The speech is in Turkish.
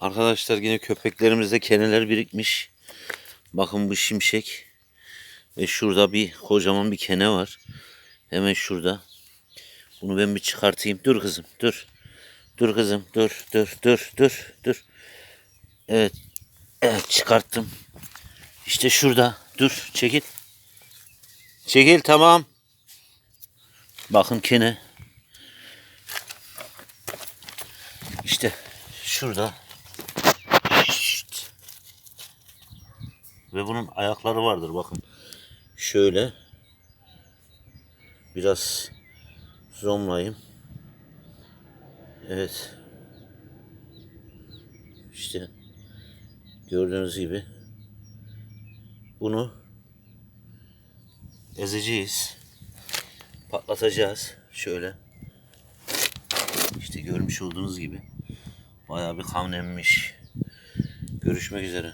Arkadaşlar yine köpeklerimizde keneler birikmiş. Bakın bu şimşek. Ve şurada bir kocaman bir kene var. Hemen şurada. Bunu ben bir çıkartayım. Dur kızım dur. Dur kızım dur dur dur dur dur. Evet. Evet çıkarttım. İşte şurada. Dur çekil. Çekil tamam. Bakın kene. İşte şurada. Ve bunun ayakları vardır bakın. Şöyle. Biraz zoomlayayım. Evet. İşte gördüğünüz gibi bunu ezeceğiz. Patlatacağız. Şöyle. İşte görmüş olduğunuz gibi. Bayağı bir kan emmiş. Görüşmek üzere.